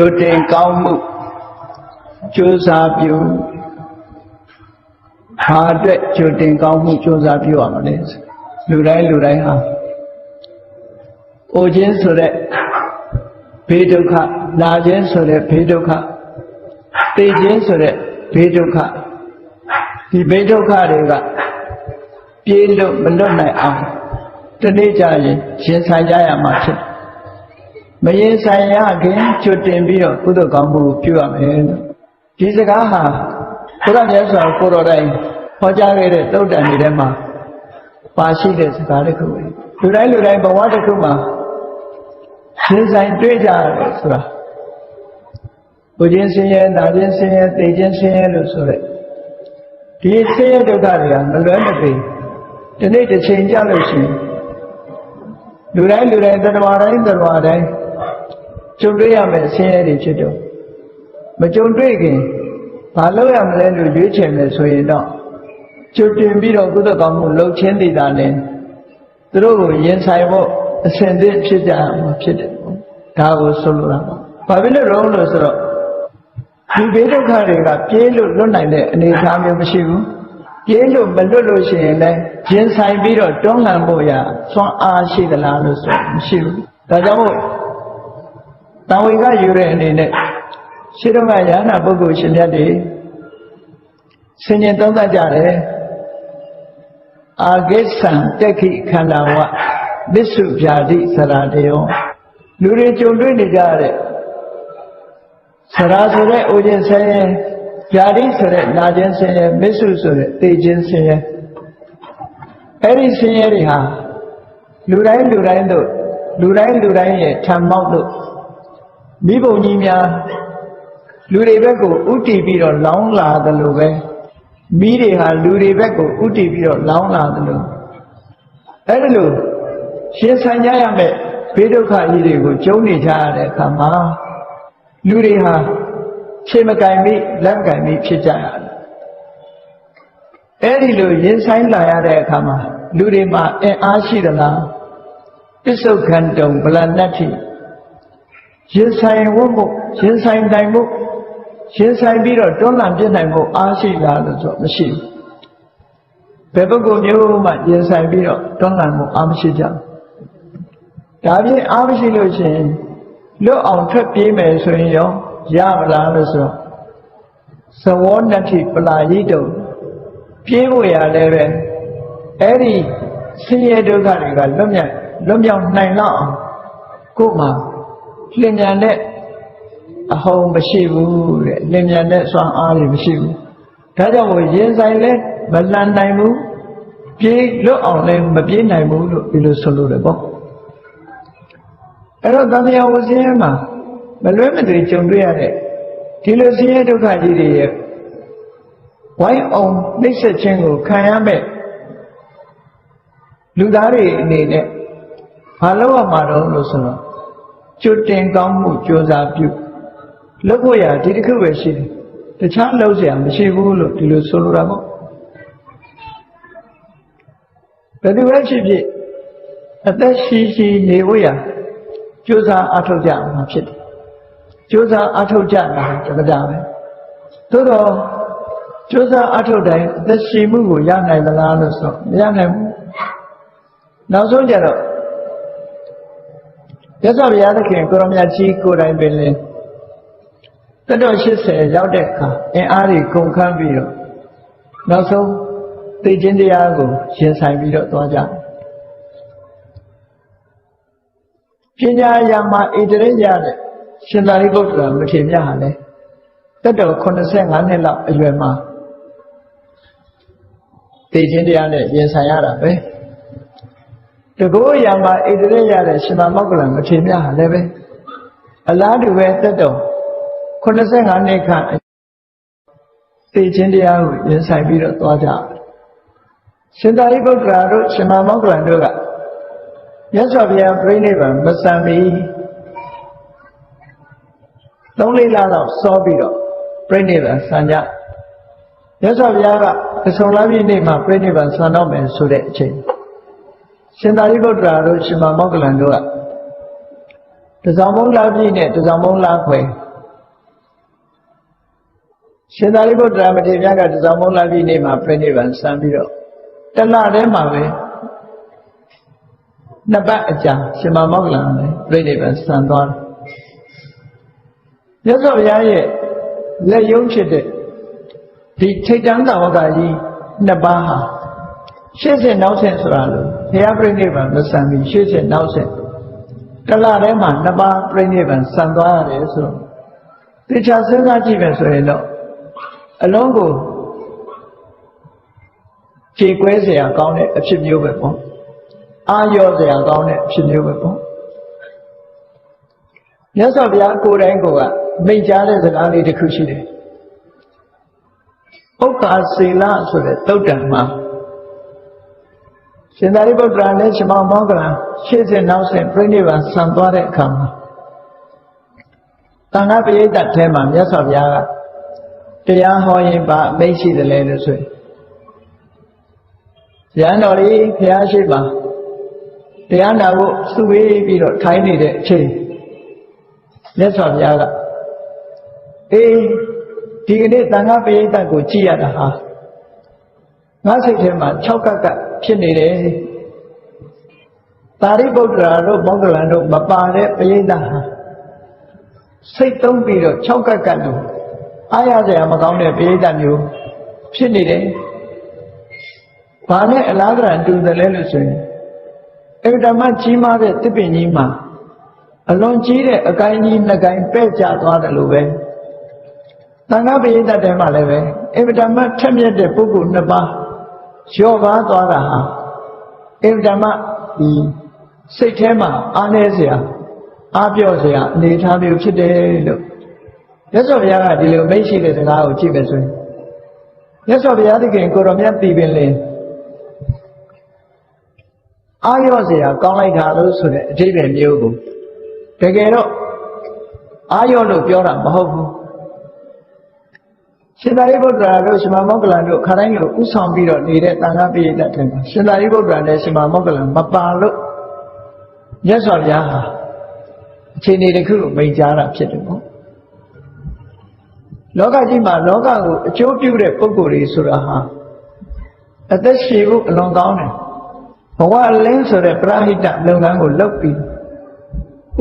ကြိုတင်ကောင်းမှုကြိုးစားပြုဘာအတွက်ကြိုတင်ကောင်းမှုကြိုးစားပြုရမလဲလူတိုင်းလူတိုင်းဟာအိုခြင်းဆိုတဲ့ဘေးဒုက္ခနာခြင်းဆိုတဲ့ဘေးဒုက္ခသိခြင်းဆိုတဲ့ဘေးဒုက္ခဒီဘေးဒုက္ခတွေကပြေးလို့မလွတ်နိုင်အောင်တနေ့ကျရင်ရှင်ဆိုင်ကြရမှာဖြစ်တယ် မရင်ဆိုင်ရခင်ကျွတ်တင်ပြီးတော့ကုသိုလ်ကောင်းမှုပြုရမယ်လို့ဒီစကားဟာဘုရားမြတ်စွာကိုတော်တိုင်ဟောကြားခဲ့တဲ့သုတ်တန်တွေထဲမှာပါရှိတဲ့စကားတစ်ခုပဲလူတိုင်းလူတိုင်းဘဝတစ်ခုမှာရှင်ဆိုင်တွေ့ကြရတယ်ဆိုတာဘုရင်ဆင်းရဲနာခြင်းဆင်းရဲသိခြင်းဆင်းရဲလို့ဆိုတဲ့ဒီဆင်းရဲဒုက္ခတွေကမလွဲမသွေဒီနေ့တစ်ချိန်ကြလို့ရှိရင်လူတိုင်းလူတိုင်းသတ္တဝါတိုင်းသတ္တဝါတိုင်း ကြုံတွေ့ရမယ်ဆင်းရဲတွေဖြစ်တော့မကြုံတွေ့ခင်ဘာလုပ်ရမလဲလို့ရွေးချယ်မယ်ဆိုရင်တော့ကြိုတင်ပြီးတော့ကုသကောင်းမှုလုပ်ချင်းတည်တာနဲ့သူတို့ကိုရင်ဆိုင်ဖို့အစဉ်သင့်ဖြစ်ကြမှာဖြစ်တယ်ပေါ့ဒါကိုဆိုလိုတာပေါ့ဘာဖြစ်လို့ရောလို့ဆိုတော့ဒီဘေးဒုက္ခတွေကပြေးလို့လွတ်နိုင်တဲ့အနေအထားမျိုးမရှိဘူးပြေးလို့မလွတ်လို့ရှိရင်လည်းရင်ဆိုင်ပြီးတော့တွန်းလှန်ဖို့ရစွမ်းအားရှိသလားလို့ဆိုမရှိဘူးဒါကြောင့်မို့ တံဝေကယူတဲ့အနေနဲ့ရှိတော့ကရဟနာပုဂ္ဂိုလ်ရှင်မြတ်တွေဆင်ញင်သုံးသပ်ကြတယ်အာဂိသံတက်ခိခန္ဓာဝသစ္စုဗျာတိသရတယောလူတွေကြုံတွေ့နေကြတဲ့သရာဆိုတဲ့အိုခြင်းဆင်းရဲဗျာတိဆိုတဲ့နာခြင်းဆင်းရဲမစ္စုဆိုတဲ့သိခြင်းဆင်းရဲအဲ့ဒီဆင်းရဲတွေဟာလူတိုင်းလူတိုင်းတို့လူတိုင်းလူတိုင်းရဲ့ထံမောက်တို့ မိဘုံကြီးများလူတွေဘက်ကိုဥတည်ပြီးတော့လောင်းလာတယ်လို့ပဲမိတွေဟာလူတွေဘက်ကိုဥတည်ပြီးတော့လောင်းလာတယ်လို့အဲ့ဒါလို့ရှင်းဆိုင်ကြရမယ်ဘေးဒုက္ခကြီးတွေကိုကျုံနေကြရတဲ့အခါမှာလူတွေဟာခြေမကင်ပြီးလက်ကင်ပြီးဖြစ်ကြရတယ်အဲ့ဒီလိုရင်ဆိုင်လာရတဲ့အခါမှာလူတွေမှာအင်အားရှိသလားပစ္စုခန္တုံဗလနတ္ထိ ရင်ဆိုင်ဝတ်မှုရင်ဆိုင်တိုင်မှုရင်ဆိုင်ပြီးတော့တွန်းလှန်ပြနိုင်မှုအားရှိလားလို့ဆိုမရှိဘူးဘယ်ပုဂ္ဂိုလ်မျိုးမှရင်ဆိုင်ပြီးတော့တွန်းလှန်မှုအားမရှိကြဘူးဒါဖြင့်အားမရှိလို့ရှိရင်လွတ်အောင်ထွက်ပြေးမယ်ဆိုရင်ရောရမလားလို့ဆိုတော့သဝောနတ္ထိပလာယိတုံပြေးဖို့ရလည်းပဲအဲ့ဒီဆင်းရဲဒုက္ခတွေကလွတ်မြောက်လွတ်မြောက်နိုင်တော့အောင်ကိုယ်မှာ လင်မြန်တဲ့အဟုန်မရှိဘူးတဲ့လင်မြန်တဲ့စွမ်းအားတွေမရှိဘူးဒါကြောင့်မို့ရင်ဆိုင်လဲမလန်နိုင်ဘူးပြေးလွတ်အောင်လဲမပြေးနိုင်ဘူးလို့ဒီလိုဆိုလို့တယ်ပေါ့အဲ့တော့သံဃာဝဆင်းရဲမှာမလွဲမသွေကြုံတွေ့ရတဲ့ဒီလိုဆင်းရဲဒုက္ခကြီးတွေရဲ့ဝိုင်းအောင်နှိမ့်ဆက်ခြင်းကိုခံရမဲ့လူသားတွေအနေနဲ့ဘာလုပ်ရမှာတော့လို့ဆိုတော့ ကျွတ်တင်ကောင်းမှုကြိုးစားပြုလုပ်ဖို့ရဒီတစ်ခုပဲရှိတယ်တခြားလုပ်စရာမရှိဘူးလို့ဒီလိုဆိုလိုတာပေါ့ဘယ်သူပဲဖြစ်ဖြစ်အသက်ရှိရှိနေဖို့ရကြိုးစားအထောက်ကြမှာဖြစ်တယ်ကြိုးစားအထောက်ကြတာတကယ်ပဲသို့တော့ကြိုးစားအထောက်တိုင်းအသက်ရှိမှုကိုရနိုင်သလားလို့ဆိုမရနိုင်ဘူးနောက်ဆုံးကြတော့ ရသော်ဘုရားသခင်ကိုရမကြီးကိုယ်တိုင်ပင်လင်တတော်80ရောက်တဲ့အခါအင်အားတွေကုန်ခန်းပြီးတော့နောက်ဆုံးသိခြင်းတရားကိုရင်ဆိုင်ပြီးတော့သွားကြပညာရာမှာဣတရေရတဲ့ရှင်သာရိပုတ္တရာမထေရမြတ်ဟာလည်းတတော်85နှစ်လောက်အရွယ်မှာသိခြင်းတရားနဲ့ရင်ဆိုင်ရတာပဲ တကောရာမှာဣတရေရတဲ့ရှင်သာမောက္ကလမထေရမြတ်ဟာလည်းပဲအလားတူပဲတတော်85နှစ်ခန့်သိခြင်းတရားကိုရင်ဆိုင်ပြီးတော့သွားကြရှင်သာရိပုတ္တရာတို့ရှင်မောက္ကလန်တို့ကမြတ်စွာဘုရားပြိဋိဘံမစံမီသုံးလေးလလောက်စောပြီးတော့ပြိဋိဘံဆံကြမြတ်စွာဘုရားကသဆုံလပြည့်နေ့မှာပြိဋိဘံဆံတော့မယ်ဆိုတဲ့အချိန် ရှင်သာရိပုတ္တရာတို့ရှင်မောက္ကလန်တို့ကတစောင်းမုံလာပြည့်နဲ့တစောင်းမုံလာခွဲရှင်သာရိပုတ္တရာမထေရကတစောင်းမုန်းလာပြီနေ့မှာပြိဋိဘံစံပြီးတော့တလထဲမှာပဲနှစ်ပတ်အကြာရှင်မမောက္ကလံလည်းပြိဋိဘံစံသွားတယ်မြတ်စွာဘုရားရဲ့လက်ယုံဖြစ်တဲ့ဒီထိတ်တန်းသာဝကကြီးနှစ်ပါးဟာရှေ့ဆက်နောက်ဆက်ဆိုတာလို့ ဘုရားပြိဋိဘံမဆံပြီးရှေ့ဆက်နောက်ဆက်တလထဲမှာနှစ်ပါးပြိဋိဘံဆံသွားရတယ်ဆိုတော့တေချာစဉ်းစားကြည့်မယ်ဆိုရင်တော့အလုံးကိုခြေကွဲစရာကောင်းတဲ့အဖြစ်မျိုးပဲပေါ့အာရောစရာကောင်းတဲ့အဖြစ်မျိုးပဲပေါ့မြတ်စွာဘုရားကိုယ်တိုင်ကိုကမိန့်ကြားတဲ့စကားလေးတစ်ခုရှိတယ်ဥက္ကာစေလဆိုတဲ့သုတ်တံမှာ ရှင်သာရိပုတ္တရာနဲ့ရှင်မောင်မောကလံရှေ့ဆက်နောက်ဆက်ပြိဋိဘံဆံသွားတဲ့အခါမှာတန်ခါပရိသတ်ထဲမှာမြတ်စွာဘုရားကတရားဟောရင်ပါအမိတ်ရှိတယ်လေလို့ဆိုရင်ရဟန်းတော်လေးဘုရားရှိပါတရားနာဖို့စုဝေးပြီးတော့ထိုင်နေတဲ့အချိန်မြတ်စွာဘုရားကအေးဒီကနေ့တန်ခါပရိသတ်ကိုကြည်ရတာဟာငါစိတ်ထဲမှာ၆ကပ်ကပ် ဖြစ်နေတယ်သာရိပုတ္တရာတို့မောဂလန်တို့မပါတဲ့ပရိသတ်ဟာစိတ်သုံးပြီးတော့၆ကပ်ကပ်လို့အားရစရာမကောင်းတဲ့ပရိသတ်မျိုးဖြစ်နေတယ်။ဘာနဲ့အလားကရန်တူတယ်လဲလို့ဆိုရင်အဗဓမ္မကြီးမားတဲ့တစ်ပင်ကြီးမှာအလွန်ကြီးတဲ့အကိုင်းကြီးနှစ်ကိုင်းပဲ့ကျသွားတယ်လို့ပဲ။သံဃာပရိသတ်တွေမှာလည်းပဲအဗဓမ္မထက်မြက်တဲ့ပုဂ္ဂိုလ်နှစ်ပါး လျော့ပါသွားတာဟာအင်တမဒီစိတ်ထဲမှာအားနေစရာအားပြော့စရာအနေထားမျိုးဖြစ်တယ်လို့မြတ်စွာဘုရားကဒီလိုမိတ်ရှိတဲ့စကားကိုကြည့်မယ်ဆိုရင်မြတ်စွာဘုရားသခင်ကိုရောမြတ်ပြည်ပင်လင်းအာရော့စရာကောင်းလိုက်တာလို့ဆိုတဲ့အဓိပ္ပာယ်မျိုးကိုတကယ်တော့အာရော့လို့ပြောတာမဟုတ်ဘူး ရှင်သာရိပုတ္တရာတို့ရှင်မမောက္ကလန်တို့ခါတိုင်းလိုဥဆောင်ပြီးတော့နေတဲ့တန်ခါပိဋကတ်တွေမှာရှင်သာရိပုတ္တရာနဲ့ရှင်မမောက္ကလန်မပါလို့မြတ်စွာဘုရားဟာအခြေအနေတစ်ခုကိုမိန့်ကြားတာဖြစ်တယ်ပေါ့လောကကြီးမှာလောကကိုအကျိုးပြုတဲ့ပုဂ္ဂိုလ်တွေဆိုတာဟာအသက်ရှည်ဖို့အလွန်ကောင်းတယ်ဘဝလင်းဆိုတဲ့ပရဟိတလုပ်ငန်းကိုလုပ်ပြီး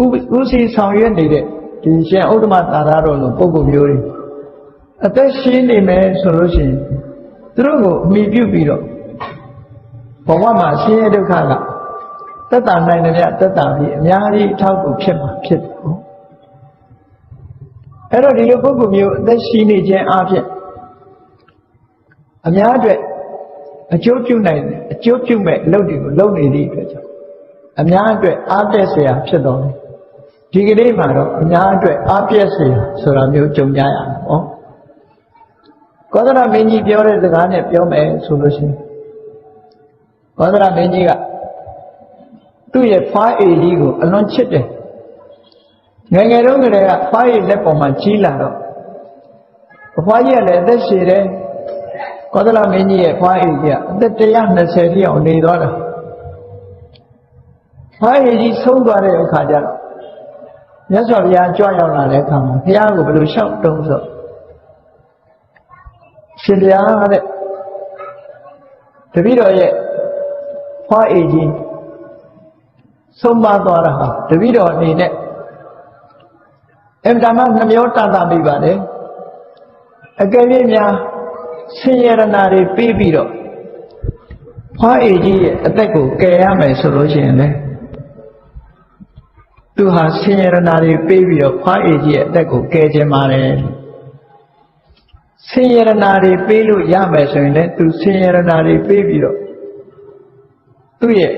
ဥဥစီဆောင်ရွက်နေတဲ့ဒီရှင်ဥဒ္ဓမသာရတော်လိုပုဂ္ဂိုလ်မျိုးတွေ အသက်ရှင်နေမယ်ဆိုလို့ရှိရင်သူတို့ကိုအမိပြုပြီးတော့ဘဝမှာဆင်းရဲဒုက္ခကသက်တာနိုင်တယ်ဗျသက်တာပြီးအများကြီးအထောက်အကူဖြစ်မှာဖြစ်တယ်အဲ့တော့ဒီလိုပုဂ္ဂိုလ်မျိုးအသက်ရှင်နေခြင်းအပြင်အများအတွက်အကျိုးပြုနိုင်အကျိုးပြုမဲ့အလုပ်တွေကိုလုပ်နေသည့်အတွက်ကြောင့်အများအတွက်အားတက်စရာဖြစ်တော်တယ်ဒီကနေ့မှာတော့အများအတွက်အားပြည့်စရာဆိုတာမျိုးကြုံကြရအောင် ကောသရမင်းကြီးပြောတဲ့စကားနဲ့ပြောမယ်ဆိုလို့ရှိရင်ကောသရမင်းကြီးကသူ့ရဲ့ဖွားအေကြီးကိုအလွန်ချစ်တယ်ငယ်ငယ်တုန်းကတည်းကဖွားရည်လက်ပေါ်မှာကြီးလာတော့အဖွားကြီးကလည်းအသက်ရှည်တယ်ကောသလမင်းကြီးရဲ့ဖွားရည်ကြီးကအသက်120ပြည့်အောင်နေသွားတာဖွားရည်ကြီးဆုံးသွားတဲ့အခါကျတော့မြတ်စွာဘုရားကြွရောက်လာတဲ့အခါမှာဘုရားကိုဘယ်လိုလျှောက်တုံးဆို ရှင်ဘုရားတဲ့တပည့်တော်ရဲ့ဖွားရည်ကြီးဆုံးမသွားတာဟာတပည့်တော်အနေနဲ့အင်တာမနှမျောတန်တာမိပါတယ်အကယ်၍များဆင်းရဲရနာတွေပြီးပြီးတော့ဖွားအေကြီးရဲ့အသက်ကိုကယ်ရမယ်ဆိုလို့ရှိရင်လေသူဟာဆင်းရဲရနာတွေပြီးပြီးတော့ဖွားအေကြီးရဲ့အသက်ကိုကယ်ခြင်းပါတယ် ဆင်းရဲရနာတွေပြီးလို့ရမယ်ဆိုရင်လေသူဆင်းရဲရနာတွေပြီးပြီးတော့သူ့ရဲ့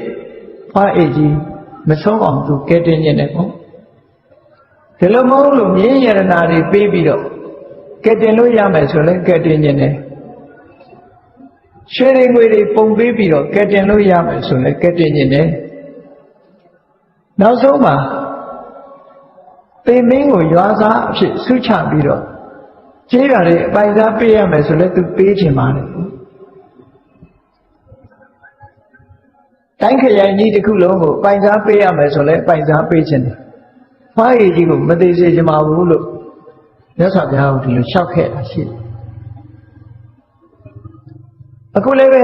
ဖွားအေကြီးမဆုံးအောင်သူကယ်တင်ခြင်းနဲ့ပေါ့ဒီလိုမဟုတ်လို့မြင်းရတနာတွေပေးပြီးတော့ကဲတင်လို့ရမယ်ဆိုလဲကဲတင်ခြင်းနဲ့ရွှေတွေငွေတွေပုံပေးပြီးတော့ကဲတင်လို့ရမယ်ဆိုလဲကဲတင်ခြင်းနဲ့နောက်ဆုံးမှာပေမင်းကိုရွာသားအဖြစ်ဆုချပြီးတော့ ကျေးရွာတွေအပိုင်စားပေးရမယ်ဆိုလဲသူပေးချင်ပါတယ်တိုင်းခရိုင်ကြီးတစ်ခုလုံးကိုပိုင်စားပေးရမယ်ဆိုလဲပိုင်စားပေးခြင်းတယ်။ဖွားရည်ကြီးကိုမသိစေချင်ပါဘူးလို့မြတ်စွာဘုရားကဒီလိုလျှောက်ခဲ့တာရှိတယ်။အခုလည်းပဲ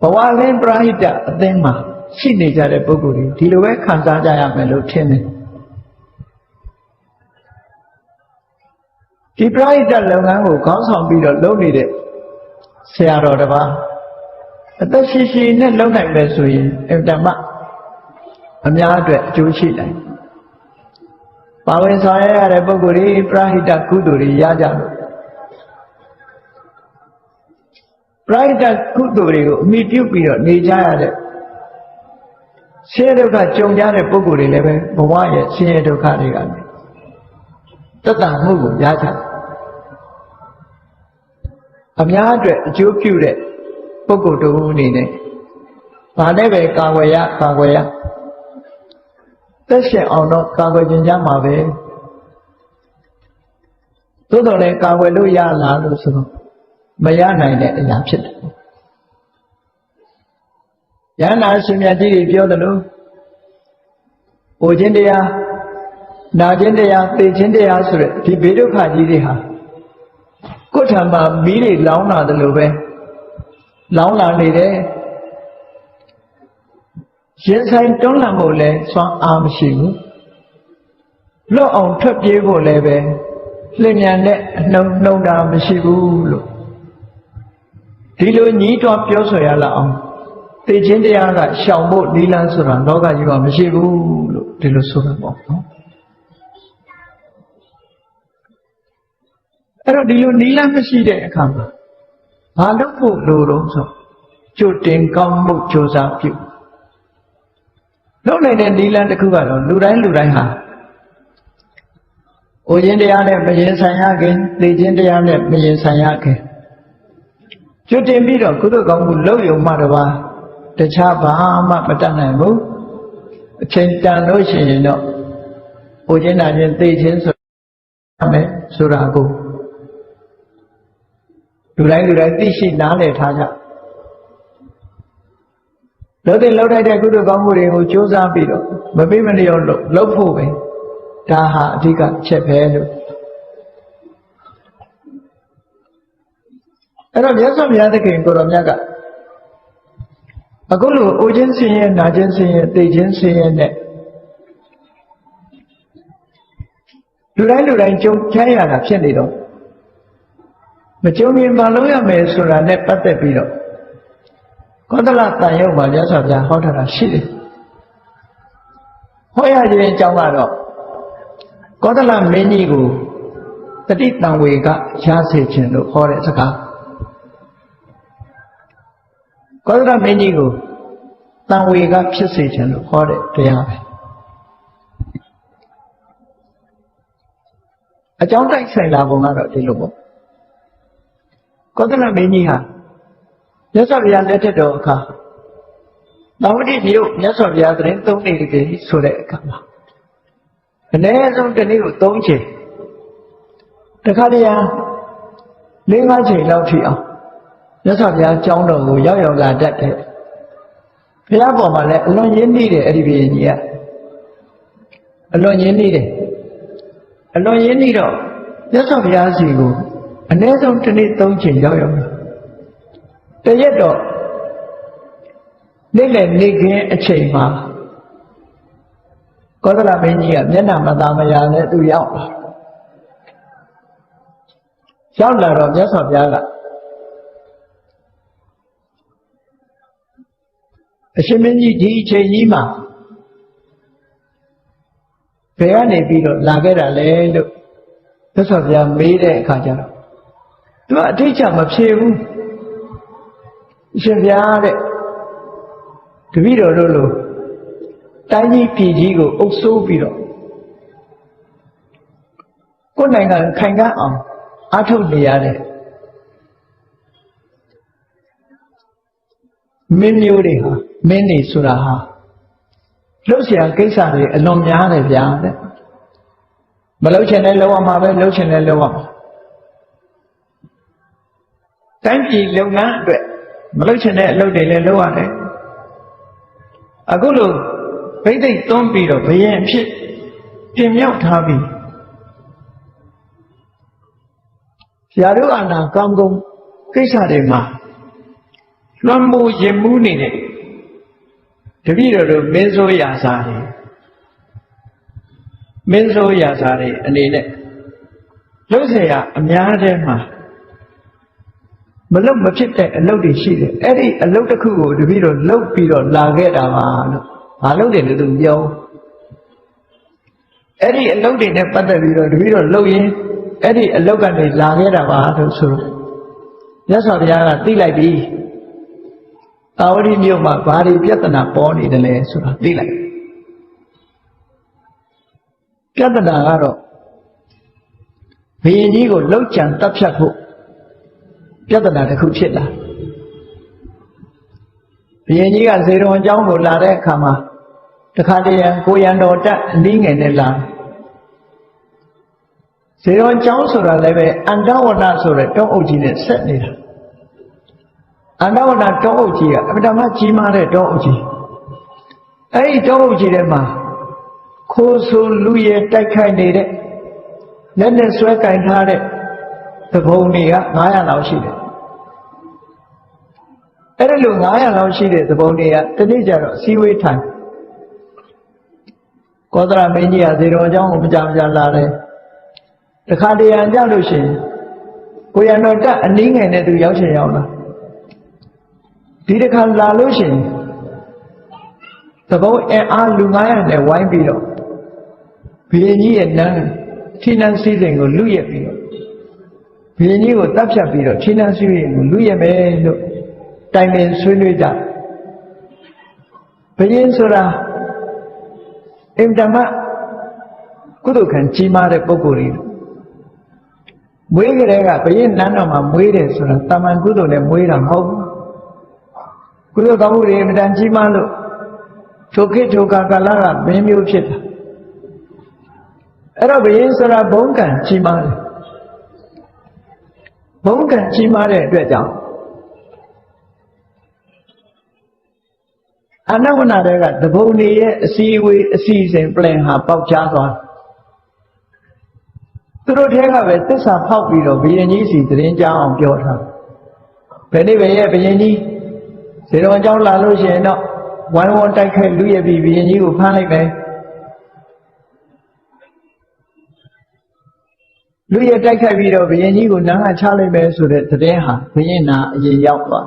ဘဝလင်းပရာဟိတအသင်းမှာရှိနေကြတဲ့ပုဂ္ဂိုလ်တွေဒီလိုပဲခံစားကြရမယ်လို့ထင်တယ်။ ဒီပရိဟိတလုပ်ငန်းကိုခေါင်းဆောင်ပြီးတော့လုပ်နေတဲ့ဆရာတော်တစ်ပါးအသက်ရှိရှိနဲ့လုပ်နိုင်မယ်ဆိုရင်အင်တမအများအတွက်အကျိုးရှိနိုင်ပါဝင်ဆောင်ရရတဲ့ပုဂ္ဂိုလ်တွေပရိဟိတကုသိုလ်တွေရကြလို့ပရိဟိတကုသိုလ်တွေကိုအမိပြုပြီးတော့နေကြရတဲ့ဆင်းရဲဒုက္ခကြုံကြတဲ့ပုဂ္ဂိုလ်တွေလည်းပဲဘဝရဲ့ဆင်းရဲဒုက္ခတွေကနေတတ်တာမှုကိုရကြတယ် အများအတွက်အကျိုးပြုတဲ့ပုဂ္ဂိုလ်တူအနေနဲ့ဘာနဲ့ပဲကာကွယ်ရကာကွယ်ရသက်ရှင်အောင်တော့ကာကွယ်ခြင်းကြမှာပဲသို့တော်လည်းကာကွယ်လို့ရလားလို့ဆိုတော့မရနိုင်တဲ့အရာဖြစ်တယ်ယန္နာရှင်မြတ်ကြီးတွေပြောသလိုဟိုခြင်းတရားနာခြင်းတရားသိခြင်းတရားဆိုတဲ့ဒီဘေဒုက္ခကြီးတွေဟာ ကိုယ်ထံမှာမီးတွေလောင်းလာတယ်လို့ပဲလောင်းလာနေတယ်ရင်ဆိုင်တွန်းလှန်ဖို့လည်းစွမ်းအားမရှိဘူးလွတ်အောင်ထွက်ပြေးဖို့လည်းပဲလျင်မြန်တဲ့နှုံနှုံတာမရှိဘူးလို့ဒီလိုညီးတွားပြောဆိုရလာအောင်သိချင်းတရားကရှောင်ဖို့နီလန်းဆိုတာလောကကြီးမှာမရှိဘူးလို့ဒီလိုဆိုတာပေါ့နော် အဲ့တော့ဒီလိုနီလန်းမရှိတဲ့အခါမှာဘာလုပ်ဖို့လိုတော့ဆိုကြိုတင်ကောင်းမှုကြိုးစားပြုလုပ်နိုင်တဲ့နီလန်းတစ်ခုကတော့လူတိုင်းလူတိုင်းဟာအိုခြင်းတရားနဲ့မရင်ဆိုင်ရခင်သိခြင်းတရားနဲ့မရင်ဆိုင်ရခင်ကျွတ်တင်ပြီးတော့ကုသိုလ်ကောင်းမှုလုပ်ရုံမှတပါတခြားဘာမှမတတ်နိုင်ဘူးအချိန်တန်လို့ရှိရင်တော့အိုခြင်းနာခြင်းသိခြင်းဆိုမယ်ဆိုတာကို လူတိုင်းလူတိုင်းသိရှိနားလည်ထားကြလို့တဲ့လောက်တဲ့ကုသိုလ်ကောင်းမှုတွေကိုကြိုးစားပြီးတော့မပိမလျော့လို့လုပ်ဖို့ပဲဒါဟာအဓိကချက်ပဲလို့အဲ့တော့မြတ်စွာဘုရားသခင်ကိုတော်မြတ်ကအခုလိုအိုခြင်းဆင်းရဲနာခြင်းဆင်းရဲသိခြင်းဆင်းရဲနဲ့လူတိုင်းလူတိုင်းကြုံချမ်းရတာဖြစ်နေတော့ မကြုံမြင်မလုံးရမယ်ဆိုတာနဲ့ပတ်သက်ပြီးတော့ကောသလတန်ရုပ်မှာမြတ်စွာဘုရားဟောထားတာရှိတယ်ဟောရခြင်းအကြောင်းကတော့ကောသလမင်းကြီးကိုတတိတံဝေကရစေခြင်းလို့ဟောတဲ့စကားကောသလမင်းကြီးကိုတံဝေကဖြစ်စေခြင်းလို့ဟောတဲ့တရားပဲအကြောင်းတိုက်ဆိုင်လာပုံကတော့ဒီလိုပေါ့ ကောသလမင်းကြီးဟာမြတ်စွာဘုရားလက်ထက်တော်အခါသာဝတိမြို့မြတ်စွာဘုရားသတင်းသုံးနေတယ်ဆိုတဲ့အခါမှာအနည်းဆုံးတစ်နေ့ကို၃ချိန်တခါတည်း၄၅ချိန်လောက်ထိအောင်မြတ်စွာဘုရားကျောင်းတော်ကိုရောက်ရောက်လာတတ်တယ်ဘုရားပေါ်မှာလည်းအလွန်ရင်းနှီးတယ်အဲ့ဒီဘုရင်ကြီးကအလွန်ရင်းနှီးတယ်အလွန်ရင်းနှီးတော့မြတ်စွာဘုရားစီကို အနည်းဆုံးတစ်နေ့၃ချိန်ရောက်ရောက်လာတရက်တော့နေ့လည်နေ့ခင်းအချိန်မှာကောသလမင်းကြီးကမျက်နှာမသာမယာနဲ့သူရောက်လာရောက်လာတော့မြတ်စွာဘုရားကအရှင်မင်းကြီးဒီအချိန်ကြီးမှာဘယ်ကနေပြီးတော့လာခဲ့တာလဲလို့မြတ်စွာဘုရားမေးတဲ့အခါကျတော့ သူကအတိတ်ချမဖြေဘူးအရှင်ဘုရားတဲ့တပည့်တော်တို့လိုတိုင်းကြီးပြည်ကြီးကိုအုပ်စိုးပြီးတော့ကိုယ်နိုင်ငံခိုင်ခံ့အောင်အားထုတ်နေရတယ်မင်းမျိုးတွေဟာမင်းနေဆိုတာဟာလှုပ်ရှားကိစ္စတွေအလွန်များတယ်ဗျာတဲ့မလှုပ်ချင်တဲ့လှုပ်ရမှာပဲလှုပ်ချင်တဲ့လှုပ်ရမှာ တိုင်းပြည်လုပ်ငန်းအတွက်မလုပ်ချင်တဲ့အလုပ်တွေလည်းလုပ်ရတယ်အခုလိုဗိသိက်သွန်းပြီးတော့ဘယင်ဖြစ်ပြင်မြောက်ထားပြီးရာတို့အနာကောင်းကောင်းကိစ္စတွေမှာလွှမ်းမိုးရင်မှုနေတဲ့တပည့်တော်တို့မင်းဆိုရာစာတွေမင်းဆိုရာစာတွေအနေနဲ့လုံးစရာအများထဲမှာ မလုတ်မဖြစ်တဲ့အလုပ်တွေရှိတယ်အဲ့ဒီအလုပ်တစ်ခုကိုတပည့်တော်လုတ်ပြီးတော့လာခဲ့တာပါလို့ဘာလုပ်တယ်လို့သူပြောအဲ့ဒီအလုပ်တွေနဲ့ပတ်သက်ပြီးတော့တပည့်တော်လုတ်ရင်အဲ့ဒီအလုပ်ကနေလာခဲ့တာပါလို့ဆိုတော့မြတ်စွာဘုရားကသိလိုက်ပြီတာဝတိမြို့မှာဘာတွေပြဿနာပေါ်နေတယ်လဲဆိုတာသိလိုက်ပြဿနာကတော့ဘုရင်ကြီးကိုလှုပ်ကြံတပ်ဖြတ်ဖို့ ပြဿနာတစ်ခုဖြစ်လာဘုရင်ကြီးကဇေရဝံကျောင်းကိုလာတဲ့အခါမှာတခါတည်းရန်ကိုရန်တော်တက်အနည်းငယ်နဲ့လာဇေရဝံကျောင်းဆိုတာလည်းပဲအန္တဝနဆိုတဲ့တောအုပ်ကြီးနဲ့ဆက်နေတာအန္တဝနတောအုပ်ကြီးကအပ္ပဒမကြီးမားတဲ့တောအုပ်ကြီးအဲ့ဒီတောအုပ်ကြီးထဲမှာခိုးဆိုလူရဲတိုက်ခိုက်နေတဲ့လက်နဲ့ဆွဲကင်ထားတဲ့သဘုံတွေက900လောက်ရှိတယ် အဲ့ဒါလို900လောက်ရှိတဲ့သဘုံတွေကတနေ့ကျတော့စီဝေးထိုင်ကောသရမင်းကြီးကဇေရောအကြောင်းကိုပကြပကြလာတယ်တခါတရံကြလို့ရှိရင်ကိုရံတော်တက်အနည်းငယ်နဲ့သူရောက်ချင်ရောက်လာဒီတခါလာလို့ရှိရင်သဘုံအင်အားလူ900နဲ့ဝိုင်းပြီးတော့ဘုရင်ကြီးရဲ့နန်းထိနန်းစည်းစိမ်ကိုလူရက်ပြီးတော့ဘုရင်ကြီးကိုတပ်ဖြတ်ပြီးတော့ထိနန်းစည်းစိမ်ကိုလူရက်မယ်လို့ တိုင်ပင်ဆွေးနွေးကြဘုရင်ဆိုတာအင်တမကုသခံကြီးမားတဲ့ပုဂ္ဂိုလ်တွေမွေးကြတဲ့ကဘုရင်နန်းတော်မှာမွေးတယ်ဆိုတာတာမန်ကုသိုလ်နဲ့မွေးတာမဟုတ်ဘူးကုသိုလ်ကောင်းမှုတွေအင်တန်ကြီးမားလို့ထိုခေတ်ထိုကာကာလကမင်းမျိုးဖြစ်တာအဲ့တော့ဘယင်းဆိုတာဘုံကံကြီးမားတယ်ဘုံကံကြီးမားတဲ့အတွက်ကြောင့် အနဝနာတွေကတဘုံနေရဲ့အစီအဝေးအစီအစဉ် plan ဟာပေါက်ချသွားသူတို့ထဲကပဲသစ္စာဖောက်ပြီးတော့ဘယင်းကြီးစီသတင်းကြားအောင်ပြောထားဘယ်နေ့ပဲရဲ့ဘယင်းကြီးဇေရဝံကျောင်းလာလို့ရှိရင်တော့ဝိုင်းဝန်းတိုက်ခိုက်လူရပြီးဘယင်းကြီးကိုဖမ်းလိုက်မယ်လူရတိုက်ခိုက်ပြီးတော့ဘုရင်ကြီးကိုနားကချလိုက်မယ်ဆိုတဲ့သတင်းဟာဘုရင်နာအရင်ရောက်သွား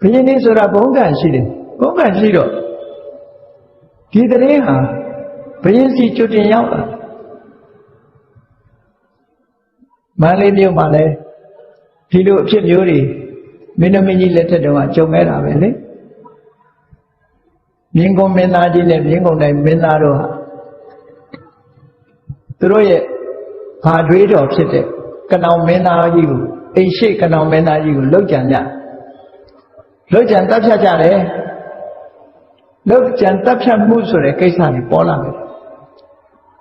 ဘုရင်ကြီးဆိုတာဘုံကံရှိတယ်ဘုံကံရှိတော့ဒီသတင်းဟာဘုရင်စီကျွတ်တင်ရောက်လာမန္တလေးမြို့မှာလည်းဒီလိုအဖြစ်မျိုးတွေမင်းတို့မင်းကြီးလက်ထက်တုန်းကကြုံခဲ့တာပဲလေမြင်းကုန်းမင်းသားကြီးနဲ့မြင်းကုန်းတိုင်းမင်းသားတို့ဟာသူတို့ရဲ့ဘာတွေးတော်ဖြစ်တဲ့ကနောင်မင်းသားကြီးကိုအိမ်ရှိကနောင်မင်းသားကြီးကိုလှုပ်ကြံကြ လှုပ်ကြံတပ်ဖြတ်ကြတယ်လှုပ်ကြံတပ်ဖြတ်မှုဆိုတဲ့ကိစ္စတွေပေါ်လာတယ်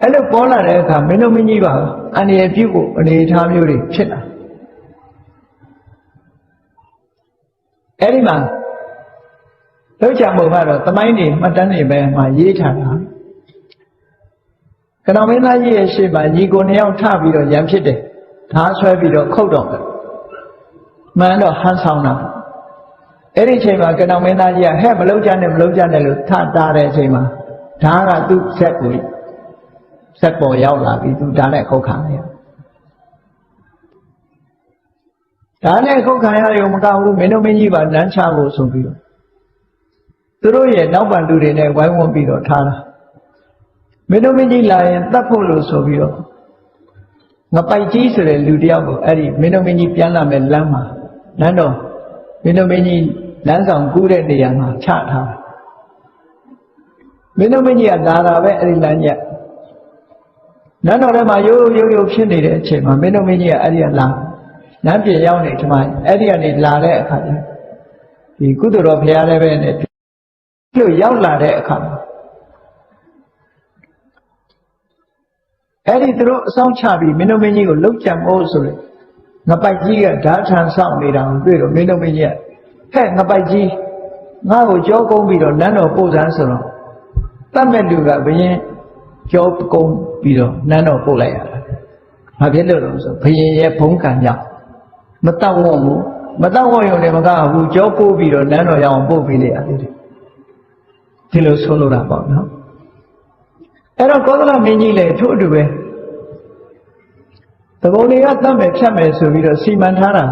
အဲ့လိုပေါ်လာတဲ့အခါမင်းတို့မင်းကြီးပါအန္တရာယ်ပြုဖို့အနေအထားမျိုးတွေဖြစ်လာအဲ့ဒီမှာလှုပ်ကြံမှုကတော့တမိုင်းတွေမှတ်တမ်းတွေပဲမှာရေးထားတာကနောင်မင်းသားကြီးရဲ့ရှေ့မှာညီကိုနှစ်ယောက်ထပြီးတော့ရံဖြစ်တယ်ဓာဆွဲပြီးတော့ခုတ်တော့တယ်မှန်တော့ဟန်ဆောင်တာ အဲ့ဒီအချိန်မှာကနောင်မင်းသားကြီးကဟဲ့မလုံးကြနဲ့မလုံးကြနဲ့လို့ထတားတဲ့အချိန်မှာဓာကသူ့ဆက်ကိုဆက်ပေါ်ရောက်လာပြီးသူဓာနဲ့ခုတ်ခံရဓာနဲ့ခုတ်ခံရရုံမကဘူးမင်းတို့မင်းကြီးပါလမ်းချဖို့ဆိုပြီးတော့သူတို့ရဲ့နောက်ပံလူတွေနဲ့ဝိုင်းဝန်းပြီးတော့ထားတာမင်းတို့မင်းကြီးလာရင်တတ်ဖို့လို့ဆိုပြီးတော့ငပိုက်ကြီးဆိုတဲ့လူတယောက်ကိုအဲ့ဒီမင်းတို့မင်းကြီးပြန်လာမဲ့လမ်းမှာလမ်းတော်မင်းတို့မင်းကြီး လမ်းဆောင်ကူးတဲ့နေရာမှာချထားမင်းတို့မင်းကြီးကလာတာပဲအဲ့ဒီလမ်းရက်လမ်းတော်ထဲမှာရိုးရိုးရိုးဖြစ်နေတဲ့အချိန်မှာမင်းတို့မင်းကြီးကအဲ့ဒီကလာလမ်းပြင်ရောက်နေထမအဲ့ဒီကနေလာတဲ့အခါကျဒီကုသိုလ်တော်ဘုရားလည်းပဲနဲ့လို့ရောက်လာတဲ့အခါမှာအဲ့ဒီသူတို့အဆောင်ချပြီးမင်းတို့မင်းကြီးကိုလှုပ်ကြံမို့ဆိုရယ်ငပိုက်ကြီးကဓာထန်ဆောင်နေတာကိုတွေ့တော့မင်းတို့မင်းကြီးက ဟဲ့ငပိုက်ကြီးငါ့ကိုကြောကုန်းပြီးတော့နန်းတော်ပို့စမ်းဆိုတော့တတ်မဲ့လူကဘယင်ကြောကုန်းပြီးတော့နန်းတော်ပို့လိုက်ရတာ။ဘာဖြစ်လို့လဲဆိုဘယင်ရဲ့ဘုံကံကြောင့်မတတ်ဝွန်ဘူးမတတ်ဝွန်ရုံနဲ့မကဘူးကြောပို့ပြီးတော့နန်းတော်ရအောင်ပို့ပေးလိုက်ရတယ်ဒီလိုဆုံးလို့တာပေါ့နော်အဲ့တော့ကောသလမင်းကြီးလည်းထို့အတူပဲသဘုံတွေကတတ်မယ်ဖြတ်မယ်ဆိုပြီးတော့စီမံထားတာ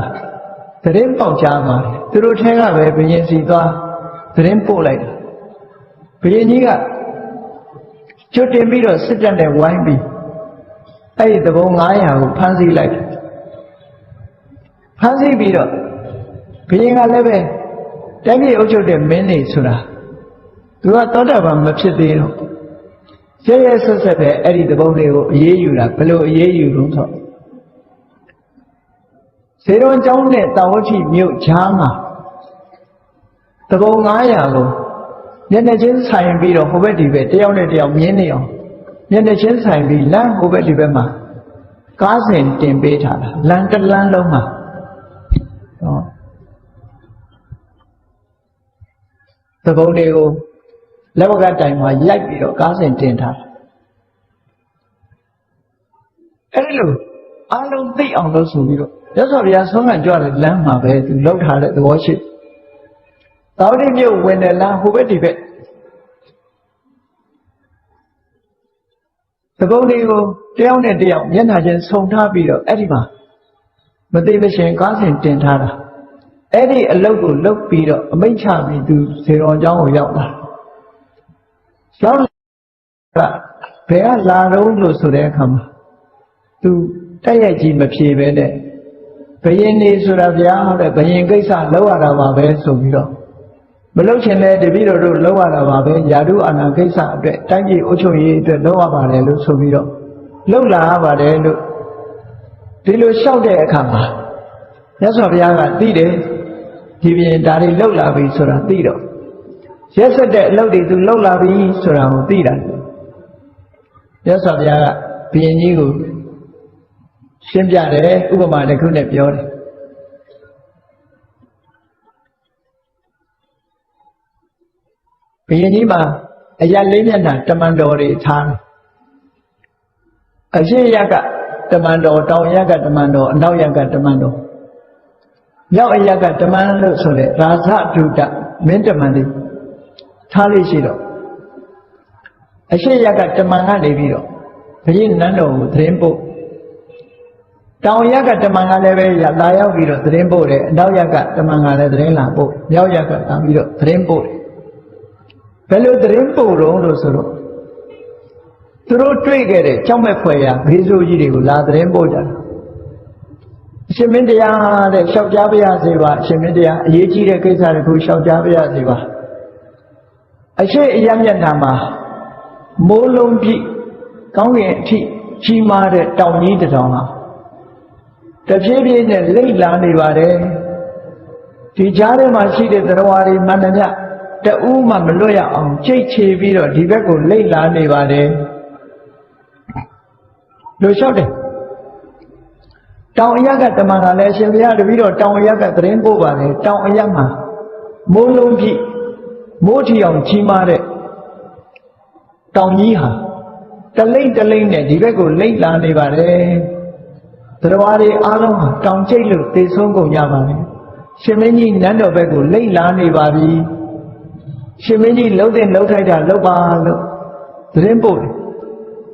သတင်းပေါက်ကြားပါတယ် သူတို့ထဲကပဲဘုရင်စီသွားသတင်းပို့လိုက်တာဘုရင်ကြီးကကျွတ်တင်ပြီးတော့စစ်တပ်နဲ့ဝိုင်းပြီးအဲ့ဒီသဘုံ900ကိုဖမ်းဆီးလိုက်တယ်ဖမ်းဆီးပြီးတော့ဘုရင်ကလည်းပဲတိုင်းပြည်အုပ်ချုပ်တဲ့မင်းနေဆိုတာသူကသောတာပန်မဖြစ်သေးတော့ရရဆက်ဆက်ပဲအဲ့ဒီသဘုံတွေကိုအေးအေးယူတာဘယ်လိုအေးအေးယူလို့ဆိုဇေရွန်ကျောင်းနဲ့တာဝတိမြို့ချားမှာ သဘုံ900ကိုမျက်နှာချင်းဆိုင်ပြီးတော့ဟိုဘက်ဒီဘက်တယောက်နဲ့တယောက်မြင်းနေအောင်မျက်နှာချင်းဆိုင်ပြီးလမ်းဟိုဘက်ဒီဘက်မှာကားစဉ်တင်ပေးထားတာလမ်းတစ်လမ်းလုံးမှာဟောသဘုံတွေကိုလက်ဝကတိုင်မှာရိုက်ပြီးတော့ကားစဉ်တင်ထားတယ်အဲ့ဒီလိုအလုံးသိအောင်လို့ဆိုပြီးတော့ရသော်ဗျာဆုံးခံကြွတဲ့လမ်းမှာပဲသူလောက်ထားတဲ့သဘောရှိ သာဝတိမြို့ဝင်တဲ့လမ်းဟိုဘက်ဒီဘက်သဘုံတွေကိုတယောက်နဲ့တယောက်မျက်နှာချင်းဆုံထားပြီးတော့အဲ့ဒီမှာမသိမရှင်ကားစဉ်တင်ထားတာအဲ့ဒီအလုတ်ကိုလုတ်ပြီးတော့အမိတ်ချပြီးသူဇေရော်เจ้าကိုရောက်လာရောက်လာဘယ်ကလာတော့လို့ဆိုတဲ့အခါမှာသူတက်ရိုက်ကြီးမဖြေပဲနဲ့ဘယင်နေဆိုတာဗျာတဲ့ဘယင်ကိစ္စလောက်ရတာပါပဲဆိုပြီးတော့ မလုတ်ချင်တဲ့တပည့်တော်တို့လောက်ရတာပါပဲယာတုအာနာကိစ္စအတွက်တိုင်းပြည်အုပ်ချုပ်ရေးအတွက်လောက်ရပါတယ်လို့ဆိုပြီးတော့လောက်လာရပါတယ်လို့ဒီလိုလျှောက်တဲ့အခါမှာမြတ်စွာဘုရားကသိတယ်ဒီပြင်ဒါတွေလောက်လာပြီဆိုတာသိတော့ရက်ဆက်တဲ့အလုပ်တွေသူလောက်လာပြီဆိုတာကိုသိတာမြတ်စွာဘုရားကဘုရင်ကြီးကိုရှင်းပြတယ်ဥပမာတစ်ခုနဲ့ပြောတယ် ဘုရင်ကြီးမှာအရာလေးမျက်နှာတမန်တော်တွေထားတယ်အရှိရကတမန်တော်တောင်ရကတမန်တော်အနောက်ရကတမန်တော်မြောက်အရကတမန်လို့ဆိုတဲ့ရာဇဒုတမင်းတမန်တွေထားလို့ရှိတော့အရှိရကတမန်ကနေပြီးတော့ဘုရင်နန်းတော်ကိုသတင်းပို့တောင်ရကတမန်ကလည်းပဲလာရောက်ပြီးတော့သတင်းပို့တယ်အနောက်ရကတမန်ကလည်းသတင်းလာပို့မြောက်ရကလာပြီးတော့သတင်းပို့တယ် ဘယ်လိုသတင်းပို့တော့လို့ဆိုတော့သူတို့တွေ့ခဲ့တဲ့ကြောက်မဲ့ဖွယ်ရာဘေးဆိုးကြီးတွေကိုလာသတင်းပို့ကြတယ်အရှင်မင်းတရားတဲ့လျှောက်ကြားပါရစေပါအရှင်မင်းတရားအရေးကြီးတဲ့ကိစ္စတခုလျှောက်ကြားပါရစေပါအရှိအယမျက်နှာမှာမိုးလုံးပြည့်ကောင်းကင်အထိကြီးမားတဲ့တောင်ကြီးတစ်တောင်ဟာတဖြည်းဖြည်းနဲ့လိမ့်လာနေပါတယ်ဒီကြားထဲမှာရှိတဲ့သရဝါတွေမှန်သမျှတ အူးမှမလွတ်ရအောင်ကြိတ်ချေပြီးတော့ဒီဘက်ကိုလိမ့်လာနေပါတယ်လို့လျှောက်တယ်တောင်အရက်ကတမန်ကလည်းရှင်ဘုရားတပည့်တော်တောင်အရက်ကသတင်းပို့ပါတယ်တောင်အရက်မှာမိုးလုံးပြည့်မိုးထီအောင်ကြီးမားတဲ့တောင်ကြီးဟာတလိမ့်တလိမ့်နဲ့ဒီဘက်ကိုလိမ့်လာနေပါတယ်တရားတွေအားလုံးဟာတောင်ကျိတ်လို့သိဆုံးကုန်ကြပါလေရှင်မင်းကြီးနန်းတော်ဘက်ကိုလိမ့်လာနေပါပြီ ရှင်မင်းကြီးလှုပ်တဲ့လှုပ်ထိုက်တာလှုပ်ပါလို့သတင်းပို့တယ်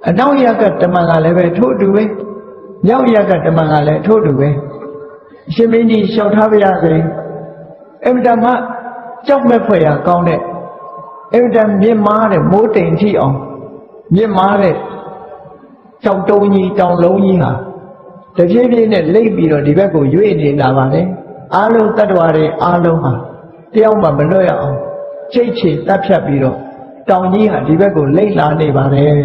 အနောက်ရက်ကတမန်ကလည်းပဲထို့အတူပဲမြောက်ရက်ကတမန်ကလည်းထို့အတူပဲရှင်မင်းကြီးလျှောက်ထားပါရစေအမြဲတမ်းကြောက်မဲ့ဖွယ်ရကောင်းတဲ့အမြဲတမ်းမြင့်မားတဲ့မိုးတိမ်ထိအောင်မြင့်မားတဲ့ကြောက်တုံးကြီးတောင်လုံးကြီးဟာတဖြည်းဖြည်းနဲ့လိမ့်ပြီးတော့ဒီဘက်ကိုရွေ့နေလာပါလေအားလုံးတ attva တွေအားလုံးဟာတယောက်မှမလွတ်ရအောင် ချိတ်ချေတက်ဖြတ်ပြီးတော့တောင်ကြီးဟာဒီဘက်ကိုလိမ့်လာနေပါတယ်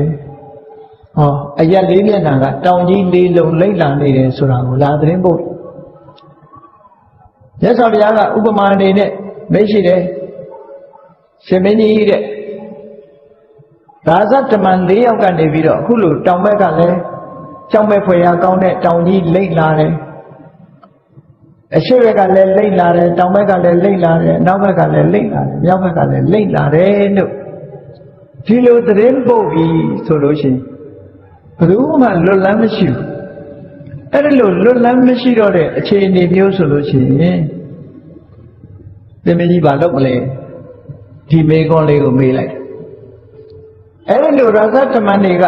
ဟောအရက်လေးမျက်နှာကတောင်ကြီးလေးလုံးလိမ့်လာနေတယ်ဆိုတာကိုလာသတင်းပို့ရသော်ဘုရားကဥပမာအနေနဲ့မရှိတယ်ရှင်မင်းကြီးတဲ့ဒါဇတ်တမန်၄ယောက်ကနေပြီးတော့အခုလိုတောင်ဘက်ကလည်းကြောက်မဲ့ဖွယ်ရကောင်းတဲ့တောင်ကြီးလိမ့်လာတယ် အရှိဘက်ကလည်းလိမ့်လာတယ်တောင်ဘက်ကလည်းလိမ့်လာတယ်နောက်ဘက်ကလည်းလိမ့်လာတယ်မြောက်ဘက်ကလည်းလိမ့်လာတယ်လို့ဒီလိုသတင်းပို့ပြီးဆိုလို့ရှိရင်ဘယ်သူမှလွတ်လန်းမရှိဘူးအဲ့ဒါလို့လွတ်လပ်မရှိတော့တဲ့အခြေအနေမျိုးဆိုလို့ရှိရင်သင်မကြီးဘာလုပ်မလဲဒီမေကွန်လေးကိုမေးလိုက်အဲ့ဒါလို့ရာဇတမန်တွေက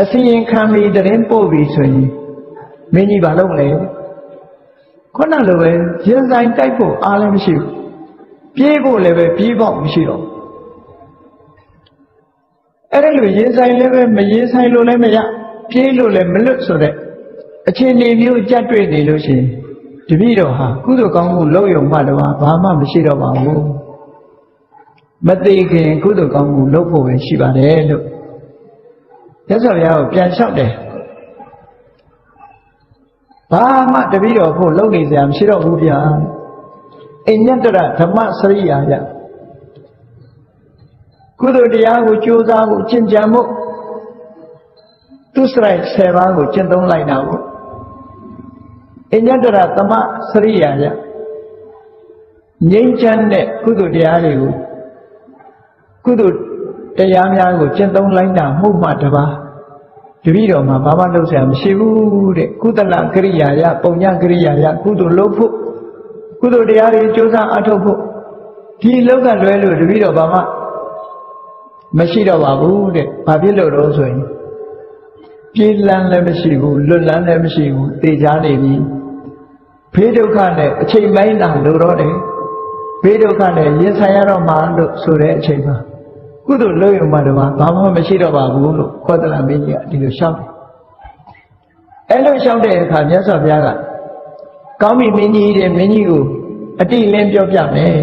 အစီရင်ခံပြီးတရင်ပို့ပြီးဆိုရင်မင်းကြီးဘာလုပ်မလဲ ခုနလိုပဲရင်ဆိုင်တိုက်ဖို့အားလည်းမရှိဘူးပြေးဖို့လည်းပဲပြေးဖို့မရှိတော့ဘူးအဲ့ဒါလို့ရင်ဆိုင်လည်းပဲမရင်ဆိုင်လို့လည်းမရပြေးလို့လည်းမလွတ်ဆိုတဲ့အခြေအနေမျိုးကြက်တွေ့နေလို့ရှိရင်တပည့်တော်ဟာကုသိုလ်ကောင်းမှုလုပ်ရုံမှတော့ဘာမှမရှိတော့ပါဘူးမသေးခင်ကုသိုလ်ကောင်းမှုလုပ်ဖို့ပဲရှိပါတယ်လို့ရသော်ဘုရားကိုပြန်လျှောက်တယ် ဘာမှတပည့်တော်ဖို့လုပ်နေစရာမရှိတော့ဘူးဗျာအညတ္တရဓမ္မစရိယာယကုသိုလ်တရားကိုကြိုးစားဖို့ကျင့်ကြံဖို့သူစရိုက်10ပါးကိုကျင့်သုံးလိုက်တာကိုအညတ္တရသမစရိယာယငြိမ်းချမ်းတဲ့ကုသိုလ်တရားတွေကိုကုသိုလ်တရားများကိုကျင့်သုံးလိုက်တာမှုမှတပါး တပည့်တော်မှာဘာမှလုပ်ဆရာမရှိဘူးတဲ့ကုသလကရိယာယပုံညကရိယာယကုသိုလ်လုပ်ဖို့ကုသိုလ်တရားတွေကြိုးစားအထောက်ဖို့ဒီလောက်ကလွဲလို့တပည့်တော်ဘာမှမရှိတော့ပါဘူးတဲ့ဘာဖြစ်လို့တော့ဆိုရင်ပြေးလန်းလည်းမရှိဘူးလွတ်လန်းလည်းမရှိဘူးတေချာနေပြီဖေးဒုက္ခနဲ့အချိန်ပိုင်းတာလို့တော့တယ်ဖေးဒုက္ခနဲ့ရင်ဆိုင်ရတော့မှလို့ဆိုတဲ့အချိန်မှာ ကုသိုလ်လုပ်ရုံမှတော့ဘာမှမရှိတော့ပါဘူးလို့ခေါ်တလာမင်းကြီးကဒီလိုရှောက်တယ်အဲ့လိုရှောက်တဲ့အခါမြတ်စွာဘုရားကကောင်းပြီမင်းကြီးတဲ့မင်းကြီးကိုအတိလင်းပြောပြမယ်